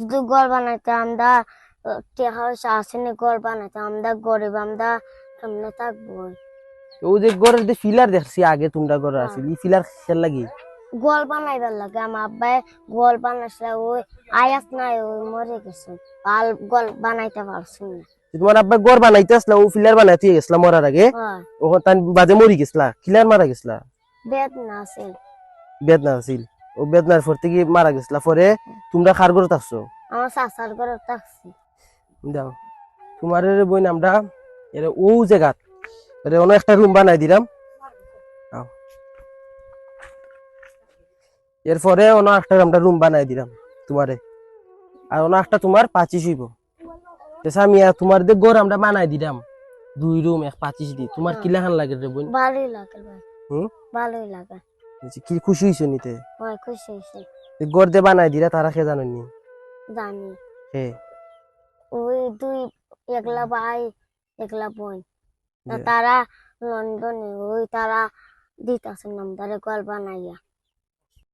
যদি ঘর বানাইতে আমরা টেহা আসেনি ঘর বানাইতে আমরা গরিব আমরা কেমনে থাকব ও যে ঘরের যে ফিলার দেখছি আগে তোমরা ঘর আছে এই ফিলার খেল লাগি? গোল বানাইবার লাগে আমার আব্বাই গোল বানাইছিল ওই আয়াস নাই ওই মরে গেছে পাল গোল বানাইতে পারছি না। তোমার আব্বা ঘর বানাইতে আসলা ও ফিলার বানাইতে গেছলা মরার আগে হয়। ওখান তান বাজে মরি গেছলা খিলার মারা গেছলা? বেদ না বেদনা আছিল। ও বেদনার পর থেকে মারা গেছলা। পরে তোমরা খার ঘর থাকছো? আমার চাচার ঘরে থাকছি। দাও। তোমার বই নামটা এর ও জায়গাত। এর অন্য একটা রুম বানাই দিলাম। এরপরে অন্য একটা আমরা রুম বানাই দিলাম তোমারে। আর অন্য একটা তোমার পাঁচিশ হইব। সামিয়া তোমার যে ঘর আমরা বানাই দিলাম দুই রুম এক পাঁচিশ দি তোমার কিলা খান লাগে রে বোন ভালোই লাগে ভাই। হুম? ভালোই লাগে। কি খুশি হইছো নিতে? হয় খুশি দিয়ে বানাই দিরা তারা খেয়ে জানেননি জানি। হে ওই দুই একলা ভাই একলা বোন। তারা লন্ডনে ওই তারা দিতাছে নাম তারা গল বানাইয়া।